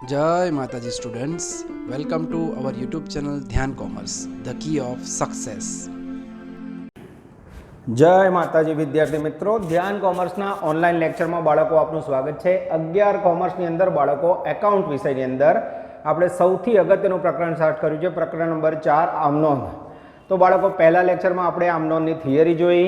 જય માતાજી students welcome to our YouTube channel Dhyan commerce the key of success જય માતાજી વિદ્યાર્થી મિત્રો ધ્યાન કોમર્સના ઓનલાઈન લેક્ચરમાં બાળકો આપનું સ્વાગત છે. અગિયાર કોમર્સની અંદર બાળકો એકાઉન્ટ વિષયની અંદર આપણે સૌથી અગત્યનું પ્રકરણ સ્ટાર્ટ કર્યું છે. પ્રકરણ નંબર ચાર આમનોન તો બાળકો, પહેલા લેક્ચરમાં આપણે આમનોનની થિયરી જોઈ.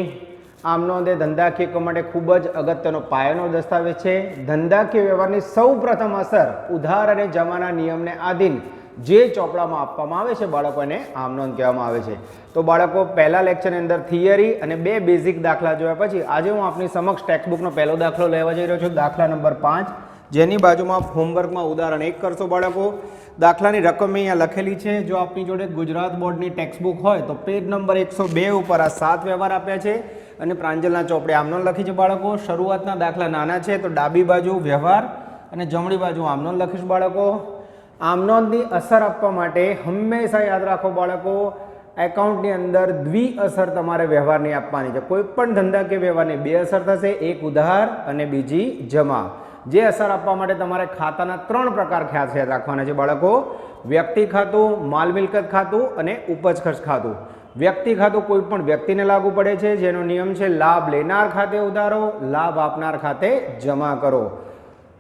આમનોંધ એ ધંધાકીય માટે ખૂબ જ અગત્યનો પાયાનો દસ્તાવેજ છે. ધંધાકીય વ્યવહારની સૌ પ્રથમ અસર ઉધાર અને જમાના નિયમને આધીન જે ચોપડામાં આપવામાં આવે છે બાળકોને આમનોંધ કહેવામાં આવે છે. તો બાળકો, પહેલા લેક્ચરની અંદર થિયરી અને બે બેઝિક દાખલા જોયા પછી આજે હું આપની સમક્ષ ટેક્સ્ટબુકનો પહેલો દાખલો લેવા જઈ રહ્યો છું. દાખલા નંબર પાંચ જેની બાજુમાં હોમવર્કમાં ઉદાહરણ એક કરશો બાળકો. દાખલાની રકમ અહીંયા લખેલી છે. જો આપની જોડે ગુજરાત બોર્ડની ટેક્સ્ટબુક હોય તો પેજ નંબર એકસો બે ઉપર આ સાત વ્યવહાર આપ્યા છે અને પ્રાંજલના ચોપડે આમનો લખી છે બાળકો. શરૂઆતના દાખલા નાના છે તો ડાબી બાજુ વ્યવહાર અને જમણી બાજુ આમનો લખીશ બાળકો. આમનોંધની અસર આપવા માટે હંમેશા યાદ રાખો બાળકો, એકાઉન્ટની અંદર દ્વિ અસર તમારે વ્યવહારની આપવાની છે. કોઈ પણ ધંધાકીય વ્યવહારની બે અસર થશે, એક ઉધાર અને બીજી જમા. જે અસર આપવા માટે તમારે ખાતાના ત્રણ પ્રકાર ખ્યાલ યાદ રાખવાના છે બાળકો. વ્યક્તિ ખાતું, માલ મિલકત ખાતું અને ઉપજ ખર્ચ ખાતું. વ્યક્તિ ખાતું કોઈ પણ વ્યક્તિને લાગુ પડે છે, જેનો નિયમ છે લાભ લેનાર ખાતે ઉધારો, લાભ આપનાર ખાતે જમા કરો.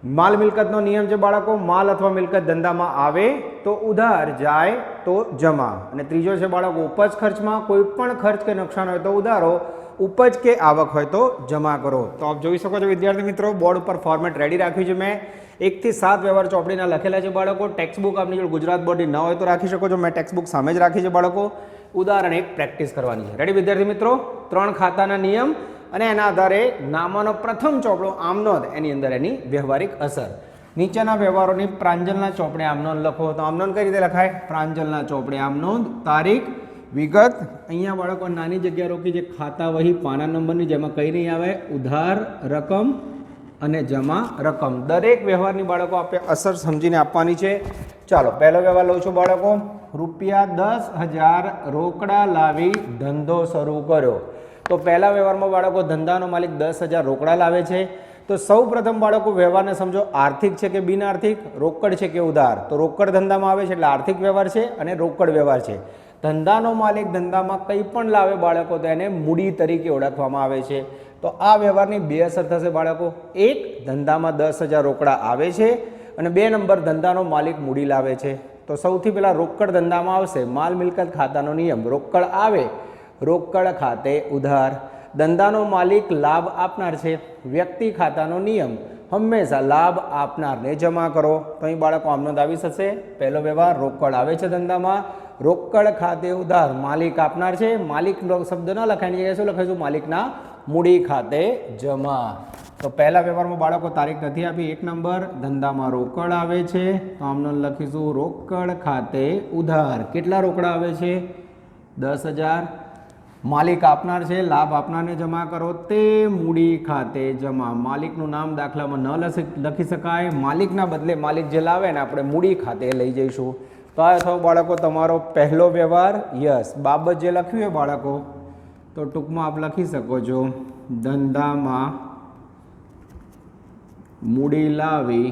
માલ મિલકતનો નિયમ છે બાળકો, માલ અથવા મિલકત ધંધામાં આવે તો ઉધાર જાય તો જમા. અને ત્રીજો છે બાળકો, ઉપજ ખર્ચમાં કોઈ પણ ખર્ચ કે નુકસાન હોય તો ઉધારો ઉપજ કે આવક હોય તો જમા કરો. તો આપ જોઈ શકો છો વિદ્યાર્થી મિત્રો, બોર્ડ ઉપર ફોર્મેટ રેડી રાખ્યું છે મેં. એકથી સાત વ્યવહાર ચોપડીના લખેલા છે બાળકો. ટેક્સ્ટબુક આપની જોડે ગુજરાત બોર્ડની ન હોય તો રાખી શકો છો. મેં ટેક્સ્ટબુક સામે જ રાખી છે બાળકો. ઉદાહરણ એક પ્રેક્ટિસ કરવાની છે. રેડી વિદ્યાર્થી મિત્રો? ત્રણ ખાતાના નિયમ અને એના આધારે નામાનો પ્રથમ ચોપડો આમનોંધ એની અંદર એની વ્યવહારિક અસર. નીચેના વ્યવહારોની પ્રાંજલના ચોપડે આમનોંધ લખો. તો આમનોંધ કઈ રીતે લખાય? પ્રાંજલના ચોપડે આમનોંધ તારીખ વિગત. અહીંયા બાળકો નાની જગ્યા રોકી જે ખાતા વહી પાના નંબરની જેમાં કંઈ નહીં આવે, ઉધાર, રકમ અને જમા રકમ. દરેક વ્યવહારની બાળકો આપણે અસર સમજીને આપવાની છે. ચાલો, પહેલો વ્યવહાર લઉં છું બાળકો. રૂપિયા દસ હજાર રોકડા લાવી ધંધો શરૂ કર્યો. તો પહેલા વ્યવહારમાં બાળકો ધંધાનો માલિક દસ હજાર રોકડા લાવે છે. તો સૌ પ્રથમ બાળકો વ્યવહારને સમજો, આર્થિક છે કે બિન આર્થિક? રોકડ છે કે ઉધાર? તો રોકડ ધંધામાં આવે છે એટલે આર્થિક વ્યવહાર છે અને રોકડ વ્યવહાર છે. ધંધાનો માલિક ધંધામાં કંઈ પણ લાવે બાળકો તો એને મૂડી તરીકે ઓળખવામાં આવે છે. તો આ વ્યવહારની બે અસર થશે બાળકો. એક, ધંધામાં દસ હજાર રોકડા આવે છે અને બે નંબર, ધંધાનો માલિક મૂડી લાવે છે. તો સૌથી પહેલાં રોકડ ધંધામાં આવશે. માલ મિલકત ખાતાનો નિયમ. રોકડ આવે. રોકડ ખાતે ઉધાર. ધંધાનો માલિક લાભ આપનાર છે. વ્યક્તિ ખાતાનો નિયમ. હંમેશા લાભ આપનારને જમા કરો. તો અહીં બાળકો આમનો આવી શકશે. પહેલો વ્યવહાર રોકડ આવે છે ધંધામાં. રોકડ ખાતે ઉધાર. માલિક આપનાર છે. માલિક શબ્દ ન લખાય. જગ્યાએ શું લખાઈશું માલિકના મૂડી ખાતે જમા. તો પહેલા વ્યવહારમાં બાળકો તારીખ નથી આપી. એક નંબર, ધંધામાં રોકડ આવે છે. તો આમનો લખીશું. રોકડ ખાતે ઉધાર. કેટલા રોકડા આવે છે? દસ હજાર. માલિક આપનાર છે. લાભ આપનારને જમા કરો. તે મૂડી ખાતે જમા. માલિકનું નામ દાખલામાં ન લખી શકાય. માલિકના બદલે માલિક જે લાવે ને આપણે મૂડી ખાતે લઈ જઈશું. આ થયો? બાળકો, તમારો પહેલો વ્યવહાર? યસ બાબત જે લખ્યું હોય બાળકો, તો ટૂંકમાં આપ લખી શકો છો. ધંધામાં મૂડી લાવી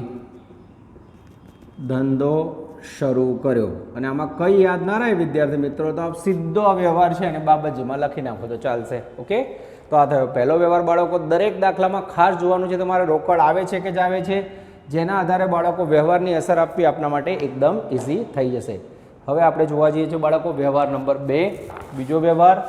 ધંધો શરૂ કર્યો. અને આમાં કઈ યાદ ના રહે વિદ્યાર્થી મિત્રો, તો આપ સીધો આ વ્યવહાર છે અને બાબત જેમાં લખી નાખો તો ચાલશે, ઓકે? તો આ થયો પહેલો વ્યવહાર બાળકો, દરેક દાખલામાં ખાસ જોવાનું છે, તમારે રોકડ આવે છે કે જ આવે છે? જેના આધારે બાળકો વ્યવહારની અસર આપવી આપના માટે એકદમ ઇઝી થઈ જશે. હવે આપણે જોવા જઈએ છીએ બાળકો વ્યવહાર નંબર બે. બીજો વ્યવહાર.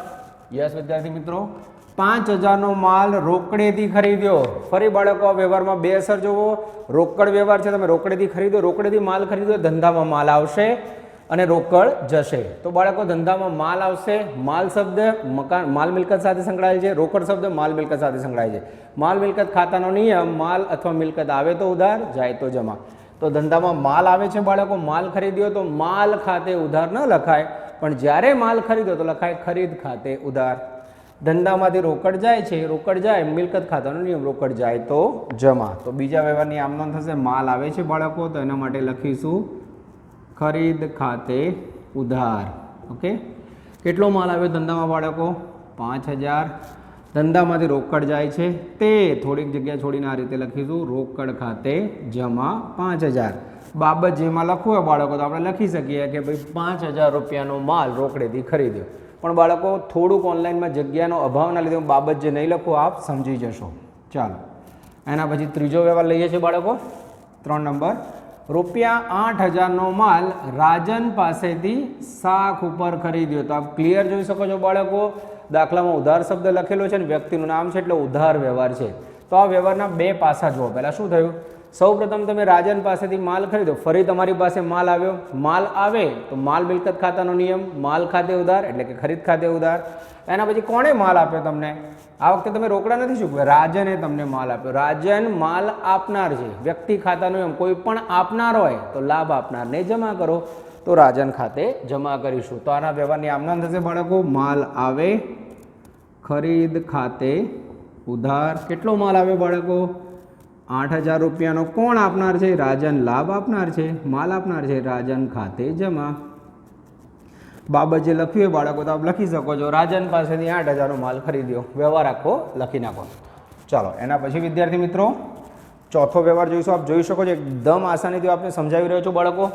યસ, વિદ્યાર્થી મિત્રો. પાંચ હજારનો માલ રોકડેથી ખરીદ્યો. ફરી બાળકો વ્યવહારમાં બે અસર જોવો. રોકડ વ્યવહાર છે, તમે રોકડેથી ખરીદો. રોકડેથી માલ ખરીદો, ધંધામાં માલ આવશે. અને રોકડ જશે. તો બાળકો, ધંધામાં માલ આવશે, માલ શબ્દ મકાન, માલ મિલકત સાથે સંકળાયેલ છે, રોકડ શબ્દ માલ મિલકત સાથે સંકળાયેલ છે. માલ મિલકત ખાતાનો નિયમ, માલ અથવા મિલકત આવે તો ઉધાર, જાય તો જમા. તો ધંધામાં માલ આવે છે બાળકો, માલ ખરીદ્યો તો માલ ખાતે ઉધાર ન લખાય. પણ જ્યારે માલ ખરીદ્યો તો લખાય ખરીદ ખાતે ઉધાર. ધંધામાંથી રોકડ જાય છે, રોકડ જાય, મિલકત ખાતાનો નિયમ, રોકડ જાય તો જમા. તો બીજા વ્યવહારની આમદન થશે, માલ આવે છે બાળકો, તો એના માટે લખીશું ખરીદ ખાતે ઉધાર. ઓકે કેટલો માલ આવ્યો ધંધામાં બાળકો? પાંચ હજાર. ધંધામાંથી રોકડ જાય છે. તે થોડીક જગ્યા છોડીને આ રીતે લખીશું. રોકડ ખાતે જમા પાંચ હજાર. બાબત જેમાં લખવું હોય બાળકો, તો આપણે લખી શકીએ કે ભાઈ પાંચ હજાર રૂપિયાનો માલ રોકડેથી ખરીદ્યો. પણ બાળકો, થોડુંક ઓનલાઈનમાં જગ્યાનો અભાવના લીધે હું બાબત જે નહીં લખું, આપ સમજી જશો. ચાલો. એના પછી ત્રીજો વ્યવહાર લઈએ છીએ બાળકો. ત્રણ નંબર. રૂપિયા આઠ હજારનો માલ રાજન પાસેથી શાખ ઉપર ખરીદ્યો તો આપ ક્લિયર જોઈ શકો છો બાળકો, દાખલામાં ઉધાર શબ્દ લખેલો છે ને વ્યક્તિનું નામ છે એટલે ઉધાર વ્યવહાર છે. તો આ વ્યવહારના બે પાસા જુઓ. પહેલાં શું થયું? સૌ પ્રથમ તમે રાજન પાસેથી માલ ખરીદો. ફરી તમારી પાસે માલ આવ્યો. માલ આવે તો માલ મિલકત ખાતાનો નિયમ, માલ ખાતે ઉધાર એટલે કે ખરીદ ખાતે ઉધાર. એના પછી કોણે માલ આપ્યો તમને? આ વખતે તમે રોકડા નથી ચૂકવ્યા. રાજને તમને માલ આપ્યો. રાજન માલ આપનાર છે. વ્યક્તિ ખાતાનો નિયમ કોઈ પણ આપનાર હોય તો લાભ આપનારને જમા કરો. તો રાજન ખાતે જમા કરીશું. તો આના વ્યવહારની આમના થશે બાળકો, માલ આવે, ખરીદ ખાતે ઉધાર. કેટલો માલ આવે બાળકો? આઠ હજાર રૂપિયાનો કોણ આપનાર છે? રાજન લાભ આપનાર છે, માલ આપનાર છે, રાજન ખાતે જમા. બાબત જે લખ્યું હોય બાળકો, તો આપ લખી શકો છો. રાજન પાસેથી આઠ હજારનો માલ ખરીદ્યો. વ્યવહાર આખો લખી નાખો. ચાલો, એના પછી વિદ્યાર્થી મિત્રો, ચોથો વ્યવહાર જોઈશું. આપ જોઈ શકો છો, એકદમ આસાનીથી આપને સમજાવી રહ્યો છું બાળકો.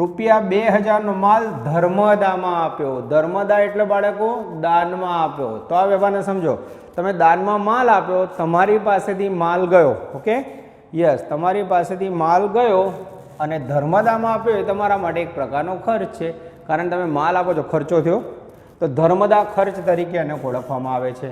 રૂપિયા બે હજારનો માલ ધર્મદામાં આપ્યો. ધર્મદા એટલે બાળકો દાનમાં આપ્યો. તો આ વ્યવહારને સમજો. તમે દાનમાં માલ આપ્યો, તમારી પાસેથી માલ ગયો, ઓકે? યસ, તમારી પાસેથી માલ ગયો અને ધર્મદામાં આપ્યો એ તમારા માટે એક પ્રકારનો ખર્ચ છે. કારણ તમે માલ આપો છો, ખર્ચો થયો. તો ધર્મદા ખર્ચ તરીકે એને ઓળખવામાં આવે છે.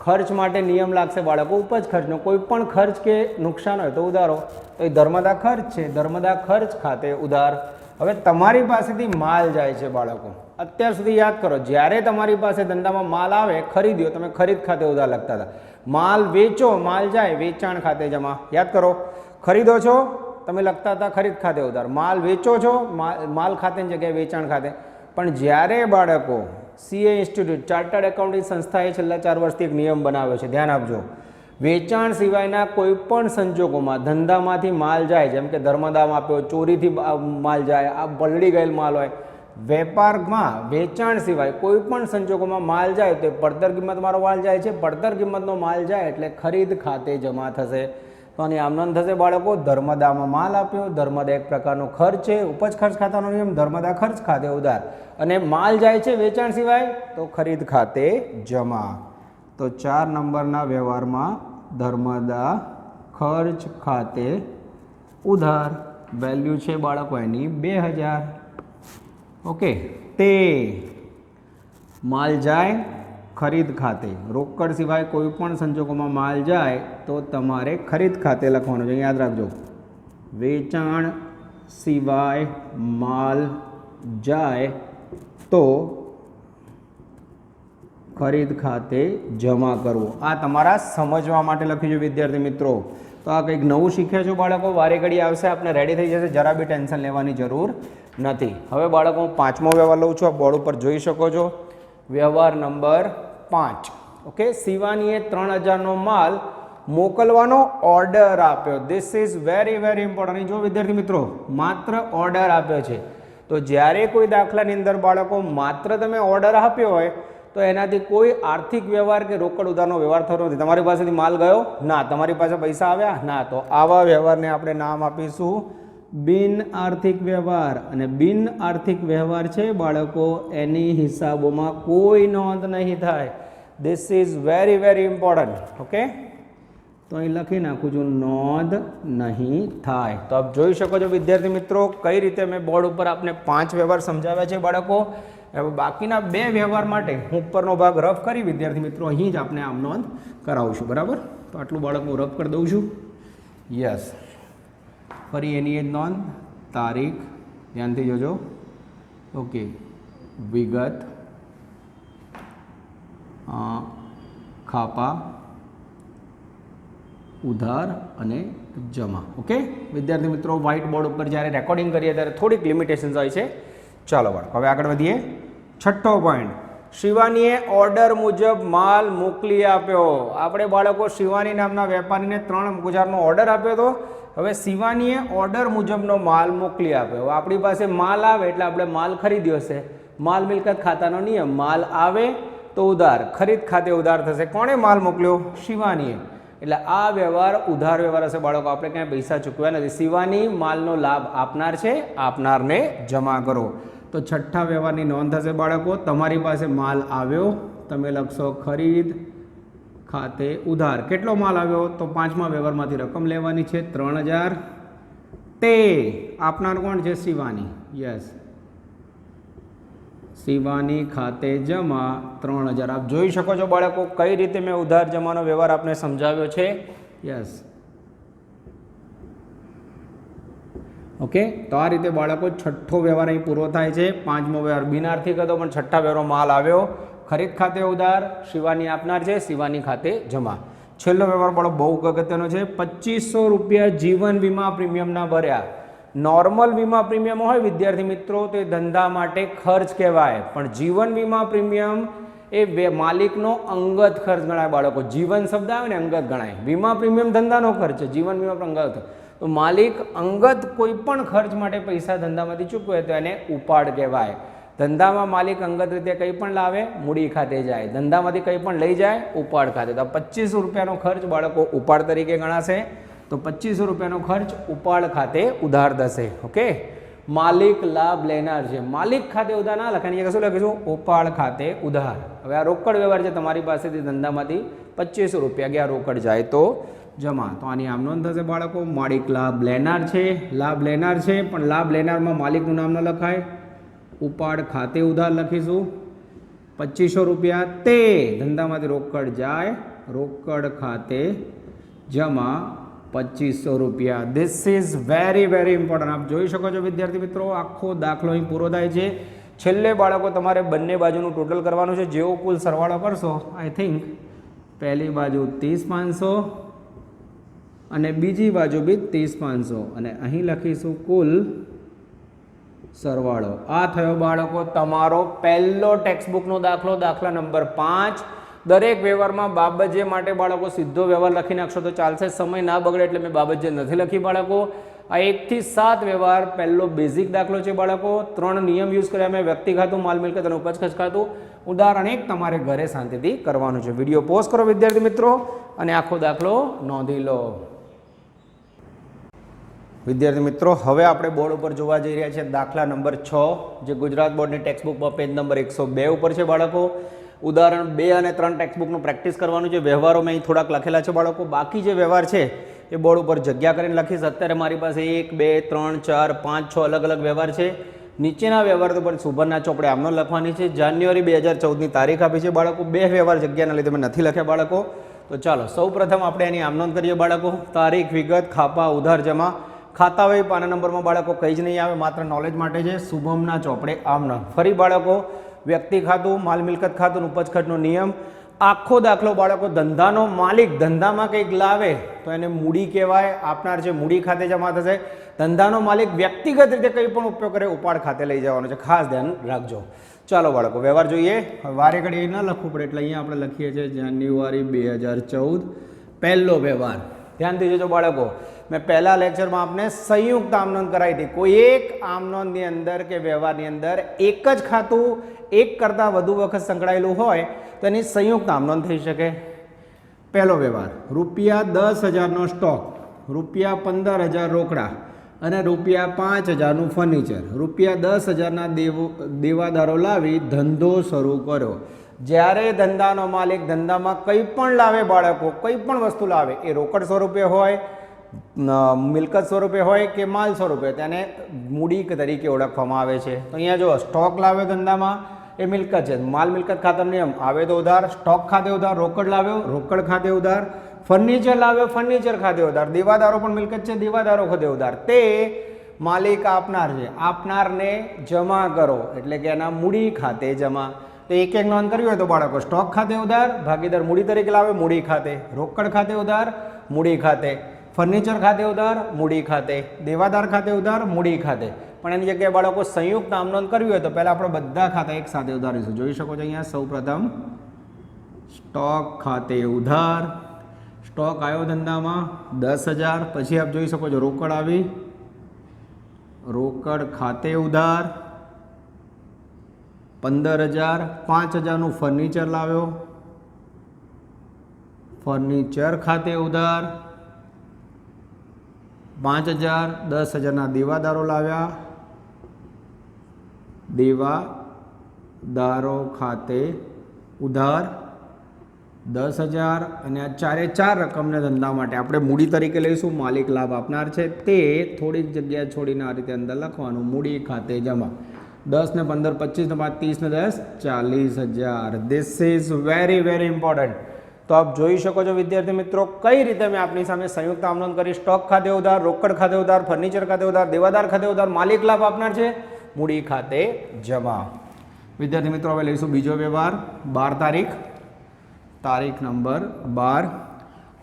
ખર્ચ માટે નિયમ લાગશે બાળકો ઉપજ ખર્ચનો. કોઈ પણ ખર્ચ કે નુકસાન હોય તો ઉધારો. તો એ ધર્મદા ખર્ચ છે. ધર્મદા ખર્ચ ખાતે ઉધાર હવે તમારી પાસેથી માલ જાય છે બાળકો. અત્યાર સુધી યાદ કરો, જ્યારે તમારી પાસે ધંધામાં માલ આવે, ખરીદ્યો, તમે ખરીદ ખાતે ઉધાર લખતા હતા. માલ વેચો, માલ જાય, વેચાણ ખાતે જમા યાદ કરો, ખરીદો છો, તમે લખતા હતા ખરીદ ખાતે ઉધાર. માલ વેચો છો માલ ખાતેની જગ્યાએ વેચાણ ખાતે. પણ જ્યારે બાળકો સીએ ઇન્સ્ટિટ્યૂટ ચાર્ટર્ડ એકાઉન્ટિંગ સંસ્થાએ છેલ્લા ચાર વર્ષથી એક નિયમ બનાવ્યો છે, ધ્યાન આપજો. વેચાણ સિવાયના કોઈ પણ સંજોગોમાં ધંધામાંથી માલ જાય, જેમ કે ધર્મદામ આપ્યો ચોરીથી માલ જાય, આ પલળી ગયેલ માલ હોય, વેપારમાં વેચાણ સિવાય કોઈ પણ સંજોગોમાં માલ જાય તો એ પડતર કિંમત મારો માલ જાય છે. પડતર કિંમતનો માલ જાય એટલે ખરીદ ખાતે જમા થશે. તો આની આમનંદ થશે બાળકો ધર્મદામાં માલ આપ્યો ધર્મદા એક પ્રકારનો ખર્ચ છે, ઉપજ ખર્ચ ખાતાનો નિયમ ધર્મદા ખર્ચ ખાતે ઉધાર. અને માલ જાય છે વેચાણ સિવાય તો ખરીદ ખાતે જમા. તો ચાર નંબરના વ્યવહારમાં ધર્મદા ખર્ચ ખાતે ઉધાર વેલ્યુ છે બાળકો એની બે હજાર. ઓકે, તે માલ જાય ખરીદ ખાતે. રોકડ સિવાય કોઈ પણ સંજોગોમાં માલ જાય તો તમારે ખરીદ ખાતે લખવાનું છે. યાદ રાખજો. વેચાણ સિવાય માલ જાય તો ખરીદ ખાતે જમા કરવો. આ તમારા સમજવા માટે લખ્યું છે વિદ્યાર્થી મિત્રો. તો આ કંઈક નવું શીખ્યા છો બાળકો? વારે ઘડી આવશે આપણે રેડી થઈ જશે. જરા બી ટેન્શન લેવાની જરૂર નથી. હવે બાળકો, હું પાંચમો વ્યવહાર લઉં છું. આ બોર્ડ ઉપર જોઈ શકો છો. વ્યવહાર નંબર પાંચ. ઓકે શિવાનીએ ત્રણ હજારનો માલ મોકલવાનો ઓર્ડર આપ્યો. This is very very important જો વિદ્યાર્થી મિત્રો, માત્ર ઓર્ડર આપ્યો છે. તો જ્યારે કોઈ દાખલાની અંદર બાળકો માત્ર તમે ઓર્ડર આપ્યો હોય તો એનાથી કોઈ આર્થિક વ્યવહાર કે રોકડ ઉધારનો વ્યવહાર થતો નથી. તમારી પાસેથી માલ ગયો? ના. તમારી પાસે પૈસા આવ્યા? ના. તો આવા વ્યવહારને આપણે નામ આપીશું બિન આર્થિક વ્યવહાર. અને બિન આર્થિક વ્યવહાર છે, બાળકો, એની હિસાબોમાં કોઈ નોંધ નહીં થાય. This is very very important okay તો અહીં લખી નાખું છું, નોંધ નહીં થાય. તો આપ જોઈ શકો છો, વિદ્યાર્થી મિત્રો, કઈ રીતે મેં બોર્ડ ઉપર આપને પાંચ વ્યવહાર સમજાવ્યા છે, બાળકો. બાકીના બે વ્યવહાર માટે હું ઉપરનો ભાગ રફ કરી વિદ્યાર્થી મિત્રો અહીં જ આપણે આમ નોંધ કરાવું છું બરાબર? તો આટલું બાળક હું રફ કરી દઉં છું. યસ ફરી એની એ જ નોંધ તારીખ ધ્યાનથી જોજો. ઓકે વિગત ખાપા ઉધાર અને જમા. ઓકે વિદ્યાર્થી મિત્રો વ્હાઇટ બોર્ડ ઉપર જ્યારે રેકોર્ડિંગ કરીએ ત્યારે થોડીક લિમિટેશન્સ હોય છે. ચાલો બાળકો હવે આગળ વધીએ. છઠ્ઠો પોઈન્ટ શિવાનીએ ઓર્ડર મુજબ માલ મોકલી આપ્યો. આપણે બાળકો શિવાની નામના વેપારીને ત્રણ હજારનો ઓર્ડર આપ્યો હતો હવે શિવાનીએ ઓર્ડર મુજબનો માલ મોકલી આપ્યો. આપણી પાસે માલ આવે એટલે આપણે માલ ખરીદ્યો છે માલ મિલકત ખાતાનો નિયમ. માલ આવે તો ઉધાર. ખરીદ ખાતે ઉધાર થશે. કોણે માલ મોકલ્યો? શિવાનીએ. એટલે આ વ્યવહાર, ઉધાર વ્યવહાર હશે બાળકો, આપણે ક્યાંય પૈસા ચૂકવ્યા નથી. શિવાની માલનો લાભ આપનાર છે, આપનારને જમા કરો. તો છઠ્ઠા વ્યવહારની નોંધ થશે બાળકો, તમારી પાસે માલ આવ્યો, તમે લખશો ખરીદ ખાતે ઉધાર. કેટલો માલ આવ્યો? તો પાંચમા વ્યવહારમાંથી રકમ લેવાની છે, ત્રણ હજાર. તે આપનાર કોણ છે? શિવાની યસ. શિવાની ખાતે જમા ત્રણ હજાર. આપ જોઈ શકો છો બાળકો કઈ રીતે મેં ઉધાર જમાનો વ્યવહાર આપને સમજાવ્યો છે? યસ. ઓકે? તો આ રીતે બાળકો છઠ્ઠો વ્યવહાર અહીં પૂરો થાય છે. પાંચમો વ્યવહાર બિનાર્થિક હતો પણ છઠ્ઠા વ્યવહારો માલ આવ્યો. ખરીદ ખાતે ઉધાર, શિવાની આપનાર છે, શિવાની ખાતે જમા. છેલ્લો વ્યવહાર બાળક બહુ અગત્યનો છે. પચીસો રૂપિયા જીવન વીમા પ્રીમિયમના ભર્યા. નોર્મલ વીમા પ્રીમિયમ હોય, વિદ્યાર્થી મિત્રો, તો ધંધા માટે ખર્ચ કહેવાય. પણ જીવન વીમા પ્રીમિયમ એ બે, માલિકનો અંગત ખર્ચ ગણાય બાળકો. જીવન શબ્દ આવે ને અંગત ગણાય. વીમા પ્રીમિયમ ધંધાનો ખર્ચ છે, જીવન વીમા પણ અંગત. તો માલિક અંગત કોઈ પણ ખર્ચ માટે પૈસા ધંધામાંથી ચૂકવે તો એને ઉપાડ કહેવાય. ધંધામાં માલિક અંગત રીતે કંઈ પણ લાવે, મૂડી ખાતે જાય. ધંધામાંથી કંઈ પણ લઈ જાય, ઉપાડ ખાતે. તો પચીસો રૂપિયાનો ખર્ચ બાળકો ઉપાડ તરીકે ગણાશે. તો પચીસો રૂપિયાનો ખર્ચ ઉપાડ ખાતે ઉધાર થશે ઓકે? માલિક લાભ લેનાર છે. માલિક ખાતે ઉધાર ના લખાય. અહીંયા શું લખીશું? ઉપાડ ખાતે ઉધાર. હવે આ રોકડ વ્યવહાર છે તમારી પાસેથી ધંધામાંથી પચીસો રૂપિયા ગયા રોકડ જાય તો જમા. તો આની આમ નોંધ થશે બાળકો. માલિક લાભ લેનાર છે, લાભ લેનાર છે, પણ લાભ લેનારમાં માલિકનું નામ ન લખાય. ઉપાડ ખાતે ઉધાર લખીશું. પચીસો રૂપિયા તે ધંધામાંથી રોકડ જાય. રોકડ ખાતે જમા. પચીસો રૂપિયા. This is very very important આપ જોઈ શકો છો વિદ્યાર્થી મિત્રો, આખો દાખલો અહીં પૂરો થાય છે. છેલ્લે બાળકો તમારે બંને બાજુનું ટોટલ કરવાનું છે. જેવો કુલ સરવાળો કરશો આઈ થિંક પહેલી બાજુ ત્રીસ પાંચસો અને બીજી બાજુ બી ત્રીસ પાંચસો. અને અહીં લખીશું કુલ સરવાળો. આ થયો બાળકો તમારો પહેલો ટેક્સ્ટબુકનો દાખલો, દાખલા નંબર પાંચ. દરેક વ્યવહારમાં બાબજે માટે બાળકો સીધો વ્યવહાર લખી નાખશો તો ચાલશે, સમય ના બગડે એટલે મેં બાબજે નથી લખી બાળકો. આ એકથી સાત વ્યવહાર પહેલો બેઝિક દાખલો છે બાળકો. ત્રણ નિયમ યુઝ કર્યા, મેં વ્યક્તિ ખાતું, માલ મિલકત અને ઉપજ ખર્ચ ખાતું. ઉદાહરણ એક, તમારે ઘરે શાંતિથી કરવાનું છે. વીડિયો પોઝ કરો વિદ્યાર્થી મિત્રો અને આખો દાખલો નોંધી લો. વિદ્યાર્થી મિત્રો, હવે આપણે બોર્ડ ઉપર જોવા જઈ રહ્યા છીએ દાખલા નંબર છ, જે ગુજરાત બોર્ડની ટેક્સ્ટબુકમાં પેજ નંબર એકસો બે ઉપર છે બાળકો. ઉદાહરણ બે અને ત્રણ ટેક્સ્ટબુકનું પ્રેક્ટિસ કરવાનું છે. વ્યવહારો મેં અહીં થોડાક લખેલા છે બાળકો. બાકી જે વ્યવહાર છે, એ બોર્ડ ઉપર જગ્યા કરીને લખીશ. અત્યારે મારી પાસે એક, બે, ત્રણ, ચાર, પાંચ, છ અલગ અલગ વ્યવહાર છે. નીચેના વ્યવહાર ઉપર સુભરના ચોપડે આમનો લખવાની છે. જાન્યુઆરી બે હજાર ચૌદની તારીખ આપી છે બાળકો. બે વ્યવહાર જગ્યાના લીધે મેં નથી લખ્યા બાળકો. તો ચાલો સૌ પ્રથમ આપણે એની આમનોંધ કરીએ બાળકો. તારીખ, વિગત, ખાપા, ઉધાર જમા. ખાતા હોય, પાના નંબરમાં બાળકો કંઈ જ નહીં આવે, માત્ર નોલેજ માટે છે. શુભમના ચોપડે આમના ફરી બાળકો વ્યક્તિ ખાતું માલ મિલકત ખાતું ઉપજ ખર્ચનો નિયમ. આખો દાખલો બાળકો ધંધાનો માલિક ધંધામાં કંઈક લાવે તો એને મૂડી કહેવાય, આપનાર જે મૂડી ખાતે જમા થશે, ધંધાનો માલિક વ્યક્તિગત રીતે કંઈ પણ ઉપયોગ કરે, ઉપાડ ખાતે લઈ જવાનો છે. ખાસ ધ્યાન રાખજો. ચાલો બાળકો, વ્યવહાર જોઈએ. વારે ઘડી ન લખવું પડે, એટલે અહીંયા આપણે લખીએ છીએ, જાન્યુઆરી બે હજાર ચૌદ. પહેલો વ્યવહાર. ધ્યાનથી જોજો બાળકો. મેં પહેલા લેક્ચરમાં આપને સંયુક્ત આમનોંધ કરાવી હતી. કોઈ એક આમનોંધની અંદર કે વ્યવહારની અંદર એક જ ખાતું એક કરતાં વધુ વખત સંકળાયેલું હોય, તો એની સંયુક્ત આમનોંધ થઈ શકે. પહેલો વ્યવહાર, રૂપિયા દસ હજારનો સ્ટોક રૂપિયા પંદર હજાર રોકડા અને રૂપિયા પાંચ હજારનું ફર્નિચર રૂપિયા દસ હજારના દેવો, દેવાદારો લાવી ધંધો શરૂ કર્યો. જ્યારે ધંધાનો માલિક ધંધામાં કંઈ પણ લાવે બાળકો, કંઈ પણ વસ્તુ લાવે, એ રોકડ સ્વરૂપે હોય મિલકત સ્વરૂપે હોય કે માલ સ્વરૂપે તેને મૂડી તરીકે ઓળખવામાં આવે છે. તો અહીંયા જો સ્ટોક લાવ્યો ધંધામાં, એ મિલકત છે. માલ મિલકત ખાતાનો નિયમ આવે તો ઉધાર, સ્ટોક ખાતે ઉધાર, રોકડ લાવ્યો, રોકડ ખાતે ઉધાર, ફર્નિચર લાવ્યો, ફર્નિચર ખાતે ઉધાર, દેવાદારો પણ મિલકત છે, દેવાદારો ખાતે ઉધાર. તે માલિક આપનાર છે. આપનારને જમા કરો, એટલે કે એના મૂડી ખાતે જમા તો એક એક નોંધ કરવી હોય તો બાળકો, સ્ટોક ખાતે ઉધાર, ભાગીદાર મૂડી તરીકે લાવે, મૂડી ખાતે. રોકડ ખાતે ઉધાર, મૂડી ખાતે. ફર્નિચર ખાતે ઉધાર, મૂડી ખાતે. દેવાદાર ખાતે ઉધાર, મૂડી ખાતે. પણ એની જગ્યાએ બાળકો સંયુક્ત નામ નોંધ કરવી હોય તો પહેલાં આપણે બધા ખાતા એક સાથે ઉધારીશું. જોઈ શકો છો અહીંયા સૌ પ્રથમ સ્ટોક ખાતે ઉધાર. સ્ટોક આવ્યો ધંધામાં દસ હજાર. પછી આપ જોઈ શકો છો રોકડ આવી. રોકડ ખાતે ઉધાર. પંદર હજાર પાંચ હજારનું ફર્નિચર લાવ્યો. ફર્નિચર ખાતે ઉધાર. પાંચ હજાર દસ હજારના દેવાદારો લાવ્યા. દેવાદારો ખાતે ઉધાર. દસ હજાર અને આ ચારે ચાર રકમને ધંધા માટે આપણે મૂડી તરીકે લઈશું. માલિક લાભ આપનાર છે તે થોડીક જગ્યા છોડીને આ રીતે અંદર લખવાનું. મૂડી ખાતે જમા. દસ ને પંદર પચીસ ને પાંચ ત્રીસ ને દસ, ચાલીસ હજાર. This is very very important તો આપ જોઈ શકો છો, વિદ્યાર્થી મિત્રો, કઈ રીતે મેં આપની સામે સંયુક્ત આમનોંધ કરી. સ્ટોક ખાતે ઉધાર, રોકડ ખાતે ઉધાર ફર્નિચર ખાતે ઉધાર, દેવાદાર ખાતે ઉધાર, માલિક લાભ આપનાર છે, મૂડી ખાતે જમા. વિદ્યાર્થી મિત્રો, હવે લઈશું બીજો વ્યવહાર. બાર તારીખ. તારીખ નંબર બાર.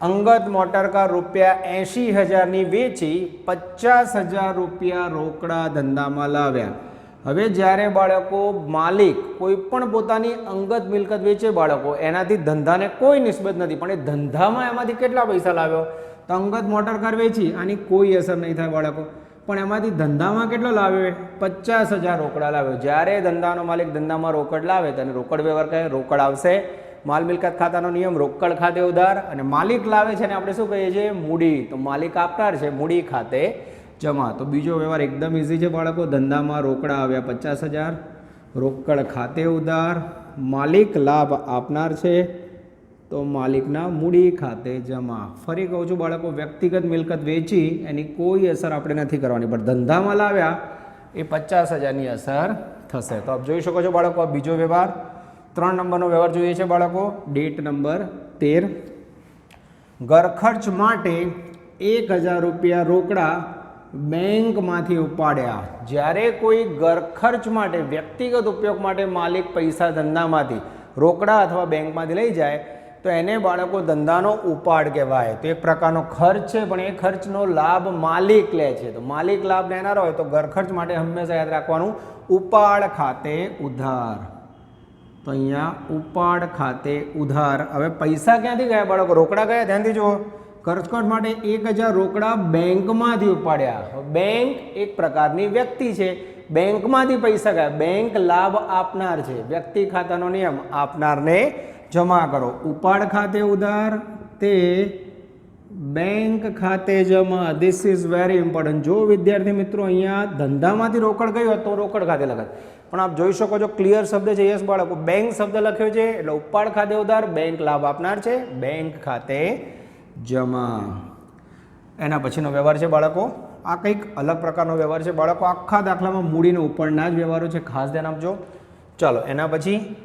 અંગત મોટર કાર રૂપિયા એંશી હજારની વેચી પચાસ હજાર રૂપિયા રોકડા ધંધામાં લાવ્યા. હવે જ્યારે બાળકો માલિક કોઈ પણ પોતાની અંગત મિલકત વેચે બાળકો, એનાથી ધંધાને કોઈ નિસ્બત નથી. પણ એ ધંધામાં એમાંથી કેટલા પૈસા લાવ્યો? તો અંગત મોટર કાર વેચી, આની કોઈ અસર નહીં થાય બાળકો. પણ એમાંથી ધંધામાં કેટલો લાવ્યો પચાસ હજાર રોકડા લાવ્યો. જ્યારે ધંધાનો માલિક ધંધામાં રોકડ લાવે તેને રોકડ વ્યવહાર કહે, રોકડ આવશે. માલ મિલકત ખાતાનો નિયમ, રોકડ ખાતે ઉધાર. અને માલિક લાવે છે ને આપણે શું કહીએ છીએ? મૂડી. તો માલિક આપનાર છે મૂડી ખાતે જમા. તો બીજો વ્યવહાર એકદમ ઇઝી છે બાળકો. ધંધામાં રોકડા આવ્યા પચાસ હજાર. રોકડ ખાતે ઉધાર. માલિક લાભ આપનાર છે. તો માલિકના મૂડી ખાતે જમા. ફરી કહું છું બાળકો, વ્યક્તિગત મિલકત વેચી એની કોઈ અસર આપણે નથી કરવાની. પણ ધંધામાં લાવ્યા એ પચાસ હજારની અસર થશે. તો આપ જોઈ શકો છો બાળકો, આ બીજો વ્યવહાર. ત્રણ નંબરનો વ્યવહાર જોઈએ છે બાળકો. ડેટ નંબર તેર. ઘર ખર્ચ માટે એક હજાર રૂપિયા રોકડા બેંકમાંથી ઉપાડ્યા. જ્યારે કોઈ ઘર ખર્ચ માટે, વ્યક્તિગત ઉપયોગ માટે માલિક પૈસા ધંધામાંથી રોકડા અથવા બેંકમાંથી લઈ જાય, તો એને બાળકો ધંધાનો ઉપાડ કહેવાય. તો એક પ્રકારનો ખર્ચ છે, પણ એ ખર્ચનો લાભ માલિક લે છે. તો માલિક લાભ લેનારો હોય તો ઘર ખર્ચ માટે હંમેશા યાદ રાખવાનું, ઉપાડ ખાતે ઉધાર. તો અહીંયા ઉપાડ ખાતે ઉધાર. હવે પૈસા ક્યાંથી ગયા બાળકો? રોકડા ગયા? ધ્યાનથી જુઓ. ખર્ચકોટ માટે એક હજાર રોકડા બેંકમાંથી ઉપાડ્યા. બેંક એક પ્રકારની વ્યક્તિ છે. બેંકમાંથી પૈસા ગયા બેંક લાભ આપનાર છે. વ્યક્તિ ખાતાનો નિયમ, આપનારને જમા કરો. ઉપાડ ખાતે ઉધાર તે બેંક ખાતે જમા. ધીસ ઇઝ વેરી ઇમ્પોર્ટન્ટ જો વિદ્યાર્થી મિત્રો અહીંયા ધંધામાંથી રોકડ ગયો તો રોકડ ખાતે લખાય પણ આપ જોઈ શકો છો ક્લિયર શબ્દ છે. યસ બાળકો. બેંક શબ્દ લખ્યો છે. એટલે ઉપાડ ખાતે ઉધાર, બેંક લાભ આપનાર છે. બેંક ખાતે જમા. એના પછીનો વ્યવહાર છે બાળકો. આ કંઈક અલગ પ્રકારનો વ્યવહાર છે. બાળકો, આખા દાખલામાં મૂડીને ઉપરના જ વ્યવહારો છે. ખાસ ધ્યાન આપજો. ચાલો, એના પછી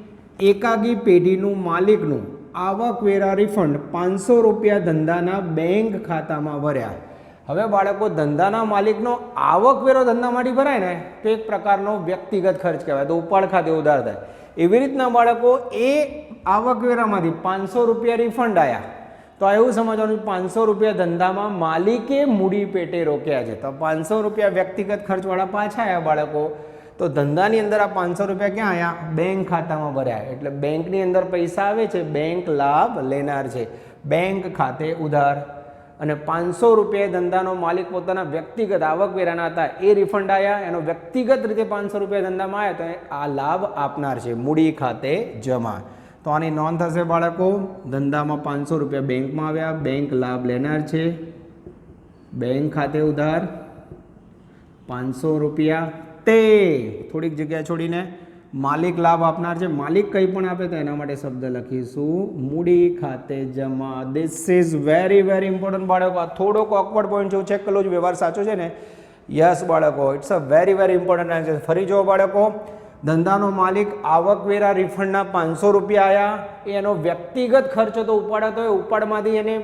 એકાગી પેઢીનું માલિકનું આવકવેરા રિફંડ પાંચસો રૂપિયા ધંધાના બેંક ખાતામાં ભર્યા. હવે બાળકો, ધંધાના માલિકનો આવકવેરો ધંધામાંથી ભરાય ને, તો એક પ્રકારનો વ્યક્તિગત ખર્ચ કહેવાય. તો ઉપાડ ખાતે ઉધાર થાય. એવી રીતના બાળકો, એ આવકવેરામાંથી પાંચસો રૂપિયા રિફંડ આવ્યા તો એવું સમજવાનું પાંચસો રૂપિયા ધંધામાં માલિકે મૂડી પેટે રોક્યા છે. તો પાંચસો રૂપિયા વ્યક્તિગત ખર્ચવાળા પાછા આવ્યા બાળકો. તો ધંધાની અંદર આ પાંચસો રૂપિયા ક્યાં આવ્યા બેંક ખાતામાં ભર્યા. એટલે બેંકની અંદર પૈસા આવે છે, બેંક લાભ લેનાર છે. બેંક ખાતે ઉધાર. અને પાંચસો રૂપિયા ધંધાનો માલિક પોતાના વ્યક્તિગત આવકવેરાના હતા, એ રિફંડ આવ્યા એનો વ્યક્તિગત રીતે પાંચસો રૂપિયા ધંધામાં આવ્યા તો આ લાભ આપનાર છે, મૂડી ખાતે જમા. તો આની નોંધ થશે બાળકો. ધંધામાં પાંચસો રૂપિયા બેંકમાં આવ્યા. બેંક લાભ લેનાર છે. બેંક ખાતે ઉધાર પાંચસો રૂપિયા તે. થોડીક જગ્યા છોડીને માલિક લાભ આપનાર છે. માલિક કંઈ પણ આપે તો એના માટે શબ્દ લખીશું. મૂડી ખાતે જમા. This is very very important બાળકો. આ થોડોક ઓકવર્ડ પોઈન્ટ જેવું ચેક કરેલો વ્યવહાર સાચો છે ને? યસ બાળકો it's a very very important answer ફરી જુઓ બાળકો. ધંધાનો માલિક આવકવેરા રિફંડના પાંચસો રૂપિયા આવ્યા એનો વ્યક્તિગત ખર્ચ હતો, ઉપાડ હતો એ ઉપાડમાંથી એને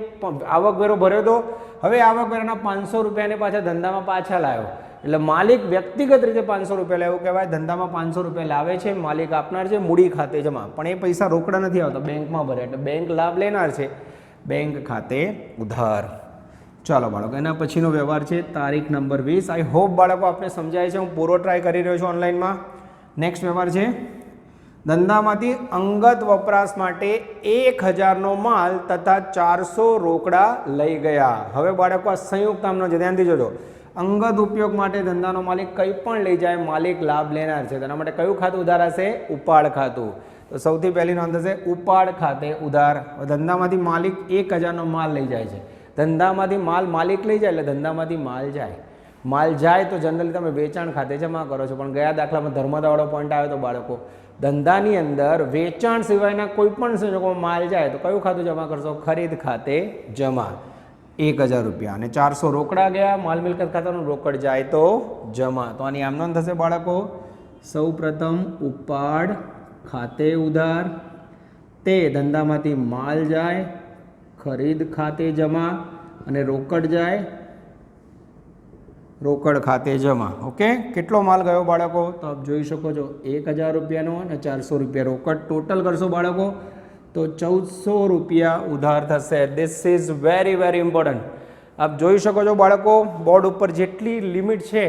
આવકવેરો ભર્યો હતો હવે આવકવેરાના પાંચસો રૂપિયાને પાછા ધંધામાં પાછા લાવ્યો એટલે માલિક વ્યક્તિગત રીતે પાંચસો રૂપિયા લાવ્યો કહેવાય, ધંધામાં પાંચસો રૂપિયા લાવે છે, માલિક આપનાર છે, મૂડી ખાતે જમા. પણ એ પૈસા રોકડા નથી આવતા, બેંકમાં ભરે. એટલે બેંક લાભ લેનાર છે. બેંક ખાતે ઉધાર. ચાલો બાળકો, એના પછીનો વ્યવહાર છે. તારીખ નંબર વીસ. આઈ હોપ બાળકો આપને સમજાય છે. હું પૂરો ટ્રાય કરી રહ્યો છું ઓનલાઈનમાં નેક્સ્ટ વ્યવહાર છે. ધંધામાંથી અંગત વપરાશ માટે એક હજારનો માલ તથા ચારસો રોકડા લઈ ગયા. હવે બાળકો, આ સંયુક્ત આમનો છે. ધ્યાનથી જોજો. અંગત ઉપયોગ માટે ધંધાનો માલિક કંઈ પણ લઈ જાય, માલિક લાભ લેનાર છે. તેના માટે કયું ખાતું ઉધાર હશે? ઉપાડ ખાતું. તો સૌથી પહેલી નોંધ હશે ઉપાડ ખાતે ઉધાર. ધંધામાંથી માલિક એક હજારનો માલ લઈ જાય છે. ધંધામાંથી માલ માલિક લઈ જાય એટલે ધંધામાંથી માલ જાય. માલ જાય તો જનરલી તમે વેચાણ ખાતે જમા કરો છો. પણ ગયા દાખલામાં ધર્મદાવાળો પોઈન્ટ આવ્યો તો બાળકો, ધંધાની અંદર વેચાણ સિવાયના કોઈ પણ સંજોગોમાં માલ જાય તો કયું ખાતું જમા કરશો? ખરીદ ખાતે જમા. એક હજાર રૂપિયા. અને ચારસો રોકડા ગયા, માલ મિલકત ખાતાનું રોકડ જાય તો જમા. તો આની આમ નોંધ થશે બાળકો. સૌ પ્રથમ ઉપાડ ખાતે ઉધાર. તે ધંધામાંથી માલ જાય, ખરીદ ખાતે જમા. અને રોકડ જાય રોકડ ખાતે જમા. ઓકે? કેટલો માલ ગયો બાળકો? તો આપ જોઈ શકો છો, એક હજાર રૂપિયાનો અને ચારસો રૂપિયા રોકડ. ટોટલ કરશો બાળકો, તો ચૌદસો રૂપિયા ઉધાર થશે. This is very very important આપ જોઈ શકો છો બાળકો બોર્ડ ઉપર જેટલી લિમિટ છે,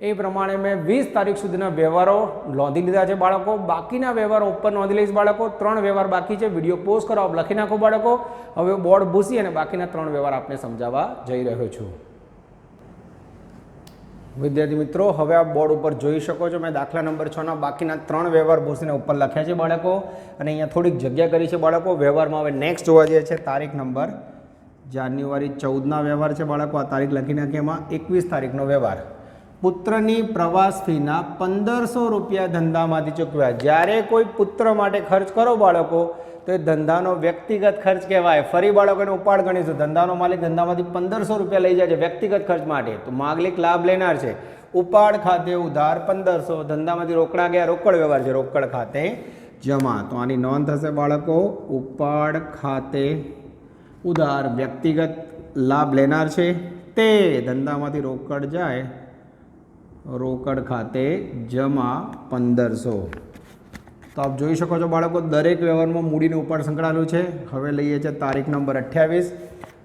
એ પ્રમાણે મેં વીસ તારીખ સુધીના વ્યવહારો નોંધી લીધા છે બાળકો. બાકીના વ્યવહારો ઉપર નોંધી લઈશ બાળકો. ત્રણ વ્યવહાર બાકી છે. વીડિયો પોસ્ટ કરો લખી નાખો બાળકો. હવે બોર્ડ ભૂસી અને બાકીના ત્રણ વ્યવહાર આપને સમજાવવા જઈ રહ્યો છું. વિદ્યાર્થી મિત્રો, હવે આ બોર્ડ ઉપર જોઈ શકો છો, મેં દાખલા નંબર છના બાકીના ત્રણ વ્યવહાર ભૂસીને ઉપર લખ્યા છે બાળકો. અને અહીંયા થોડીક જગ્યા કરી છે બાળકો. વ્યવહારમાં હવે નેક્સ્ટ જોવા જઈએ છે તારીખ નંબર. જાન્યુઆરી ચૌદના વ્યવહાર છે બાળકો. આ તારીખ લખી નાખી એમાં. એકવીસ તારીખનો વ્યવહાર. પુત્રની પ્રવાસ ફીના પંદરસો રૂપિયા ધંધામાંથી ચૂકવ્યા. જ્યારે કોઈ પુત્ર માટે ખર્ચ કરો બાળકો તો એ ધંધાનો વ્યક્તિગત ખર્ચ કહેવાય. ફરી બાળકોને ઉપાડ ગણીશું. ધંધાનો માલિક ધંધામાંથી પંદરસો રૂપિયા લઈ જાય છે વ્યક્તિગત ખર્ચ માટે. તો માગલિક લાભ લેનાર છે. ઉપાડ ખાતે ઉધાર પંદરસો, ધંધામાંથી રોકડા ગયા, રોકડ વ્યવહાર છે. રોકડ ખાતે જમા. તો આની નોંધ થશે બાળકો. ઉપાડ ખાતે ઉધાર વ્યક્તિગત લાભ લેનાર છે. તે ધંધામાંથી રોકડ જાય. રોકડ ખાતે જમા પંદરસો. તો આપ જોઈ શકો છો બાળકો, દરેક વ્યવહારમાં મૂડીનું ઉપાડ સંકળાયેલું છે. હવે લઈએ છીએ તારીખ નંબર અઠ્યાવીસ.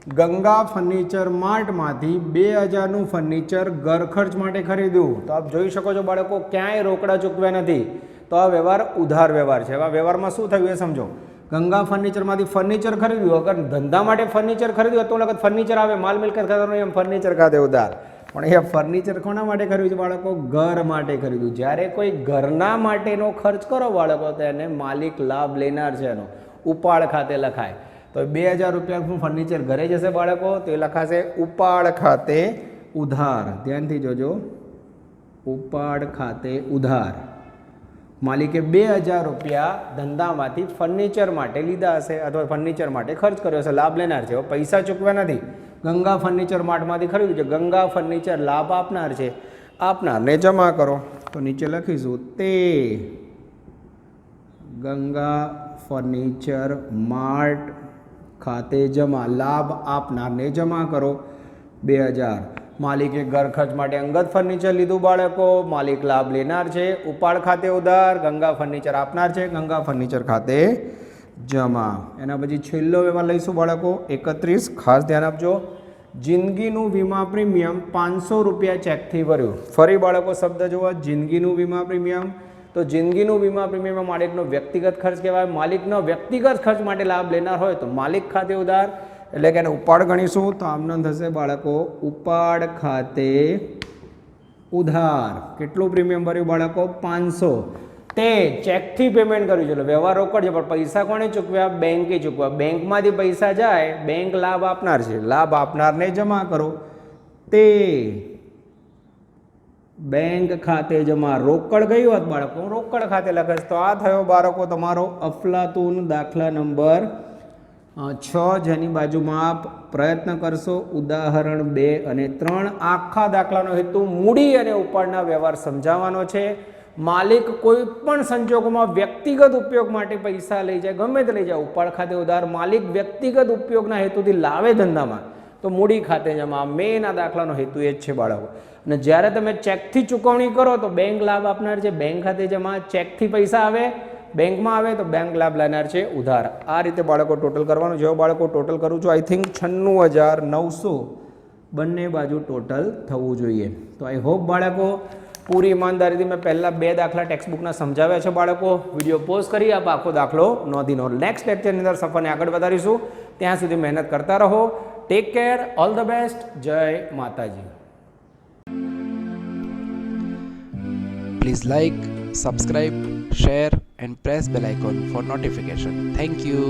ગંગા ફર્નિચર માર્ટમાંથી બે હજારનું ફર્નિચર ઘર ખર્ચ માટે ખરીદ્યું. તો આપ જોઈ શકો છો બાળકો, ક્યાંય રોકડા ચૂકવ્યા નથી. તો આ વ્યવહાર ઉધાર વ્યવહાર છે. આ વ્યવહારમાં શું થયું એ સમજો. ગંગા ફર્નિચરમાંથી ફર્નિચર ખરીદ્યું. અગર ધંધા માટે ફર્નિચર ખરીદ્યું તો લગત ફર્નિચર આવે, માલ મિલકત ખાતાનું એમ ફર્નિચર ખાતે ઉધાર. પણ એ ફર્નિચર કોના માટે ખરીદ્યું બાળકો, ઘર માટે ખરીદ્યું. જ્યારે કોઈ ઘરના માટેનો ખર્ચ કરો બાળકો, તો એને માલિક લાભ લેનાર છે એનો. ઉપાડ ખાતે લખાય. તો બે હજાર રૂપિયાનું ફર્નિચર ઘરે જશે બાળકો? તો એ લખાશે ઉપાડ ખાતે ઉધાર. ધ્યાનથી જોજો. ઉપાડ ખાતે ઉધાર. માલિકે બે હજાર રૂપિયા ધંધામાંથી ફર્નિચર માટે લીધા હશે, અથવા ફર્નિચર માટે ખર્ચ કર્યો હશે, લાભ લેનાર છે. પૈસા ચૂકવ્યા નથી. ગંગા ફર્નિચર માર્ટમાંથી ખરીદ્યું છે. ગંગા ફર્નિચર લાભ આપનાર છે. આપનારને જમા કરો. તો નીચે લખીશું, તે ગંગા ફર્નિચર માર્ટ ખાતે જમા, લાભ આપનારને જમા કરો. બે હજાર. માલિકે ઘર ખર્ચ માટે અંગત ફર્નિચર લીધું, બાળકો. માલિક લાભ લેનાર છે. ઉપાડ ખાતે ઉધાર. ગંગા ફર્નિચર આપનાર છે. ગંગા ફર્નિચર ખાતે જમા. એના પછી છેલ્લો વ્યવહાર લઈશું બાળકો, એકત્રીસ. ખાસ ધ્યાન આપજો. જિંદગીનું વીમા પ્રીમિયમ પાંચસો રૂપિયા ચેકથી ભર્યું. ફરી બાળકો શબ્દ જોવા જિંદગીનું વીમા પ્રીમિયમ. તો જિંદગીનું વીમા પ્રીમિયમ માલિકનો વ્યક્તિગત ખર્ચ કહેવાય. માલિકનો વ્યક્તિગત ખર્ચ માટે લાભ લેનાર હોય તો માલિક ખાતે ઉધાર. એટલે કે એને ઉપાડ ગણીશું તો આમનો થશે બાળકો, ઉપાડ ખાતે ઉધાર. કેટલું પ્રીમિયમ ભર્યું બાળકો? પાંચસો. તે ચેકથી પેમેન્ટ કર્યું. છે એટલે વ્યવહાર રોકડ છે પણ પૈસા કોણે ચૂકવ્યા? બેંકે ચૂકવ્યા. બેંકમાંથી પૈસા જાય બેંક લાભ આપનાર છે. લાભ આપનારને જમા કરો. તે બેંક ખાતે જમા રોકડ ગયું હોત બાળકો રોકડ ખાતે લખે તો આ થયો બાળકો તમારો અફલાતુન દાખલા નંબર છ, જેની બાજુમાં આપ પ્રયત્ન કરશો. ઉદાહરણ બે અને ત્રણ. આખા દાખલાનો હેતુ મૂડી અને ઉપાડના વ્યવહાર સમજાવવાનો છે. માલિક કોઈ પણ સંજોગોમાં વ્યક્તિગત ઉપયોગ માટે પૈસા લઈ જાય, ગમે તે લઈ જાય ઉપાડ ખાતે ઉધાર, માલિક વ્યક્તિગત ઉપયોગના હેતુથી લાવે ધંધામાં, તો મૂડી ખાતે જમા મેન દાખલાનો હેતુ એ જ છે બાળકો. અને જ્યારે તમે ચેકથી ચૂકવણી કરો, તો બેંક લાભ આપનાર છે બેંક ખાતે જમા ચેકથી પૈસા આવે બેંકમાં આવે, તો બેંક લાભ લેનાર છે ઉધાર. આ રીતે બાળકો ટોટલ કરવાનું, જેવો બાળકો ટોટલ કરું છું આઈ થિંક છન્નું હજાર નવસો બંને બાજુ ટોટલ થવું જોઈએ. તો આઈ હોપ બાળકો પૂરી ઈમાનદારીથી મેં પહેલાં બે દાખલા ટેક્સ્ટબુકના સમજાવ્યા છે બાળકો. વીડિયો પોઝ કરી, આપ આખો દાખલો નોંધી નો નેક્સ્ટ લેક્ચરની અંદર સફરને આગળ વધારીશું. ત્યાં સુધી મહેનત કરતા રહો. Take care all the best જય માતાજી. Please like subscribe share and press bell icon for notification thank you